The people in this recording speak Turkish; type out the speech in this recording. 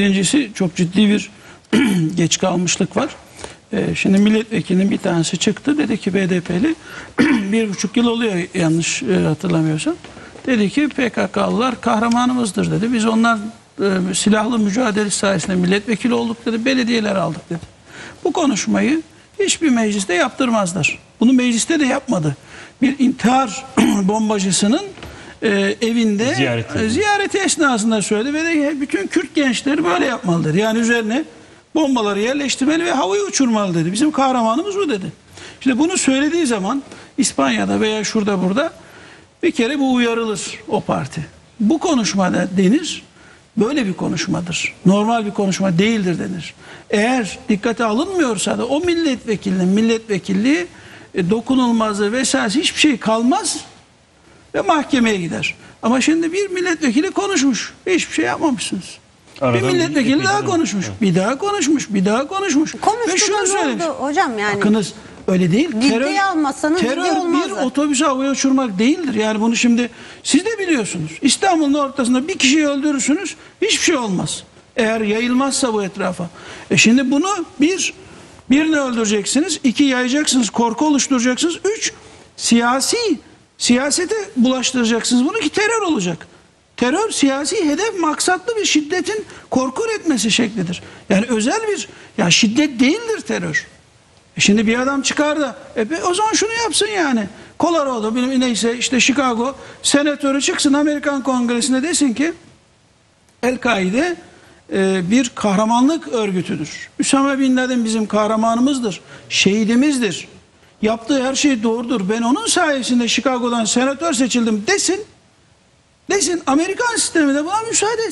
Birincisi çok ciddi bir geç kalmışlık var. Ee, şimdi milletvekilinin bir tanesi çıktı dedi ki BDP'li bir buçuk yıl oluyor yanlış e, hatırlamıyorsam. Dedi ki PKK'lılar kahramanımızdır dedi. Biz onlar e, silahlı mücadele sayesinde milletvekili olduk dedi. Belediyeler aldık dedi. Bu konuşmayı hiçbir mecliste yaptırmazlar. Bunu mecliste de yapmadı. Bir intihar bombacısının e, evinde Ziyareti. e, ziyareti esnasında söyledi ve de bütün Kürt gençleri böyle yapmalıdır. Yani üzerine bombaları yerleştirmeli ve havayı uçurmalı dedi. Bizim kahramanımız bu dedi. Şimdi bunu söylediği zaman İspanya'da veya şurada burada bir kere bu uyarılır o parti. Bu konuşmada denir böyle bir konuşmadır. Normal bir konuşma değildir denir. Eğer dikkate alınmıyorsa da o milletvekilinin milletvekilliği e, dokunulmazlığı vesaire hiçbir şey kalmaz ve mahkemeye gider. Ama şimdi bir milletvekili konuşmuş. Hiçbir şey yapmamışsınız. Arada bir milletvekili bir- daha bir- konuşmuş. Bir daha konuşmuş. Bir daha konuşmuş. Konuştu Ve şunu söylemiş. hocam yani? Bakınız öyle değil. Ciddiye almasanız ciddi terör bir olmazdı. otobüse havaya uçurmak değildir. Yani bunu şimdi siz de biliyorsunuz. İstanbul'un ortasında bir kişiyi öldürürsünüz. Hiçbir şey olmaz. Eğer yayılmazsa bu etrafa. E şimdi bunu bir birini öldüreceksiniz. iki yayacaksınız. Korku oluşturacaksınız. Üç siyasi siyasete bulaştıracaksınız. Bunu ki terör olacak. Terör siyasi hedef maksatlı bir şiddetin korku üretmesi şeklidir. Yani özel bir ya şiddet değildir terör. E Şimdi bir adam çıkar da e be- o zaman şunu yapsın yani. Colorado bilmem neyse işte Chicago senatörü çıksın Amerikan Kongresi'nde desin ki El-Kaide e, bir kahramanlık örgütüdür. Üsame Bin Laden bizim kahramanımızdır. Şehidimizdir. Yaptığı her şey doğrudur. Ben onun sayesinde Chicago'dan senatör seçildim desin. Desin Amerikan sistemi de buna müsaade etsin.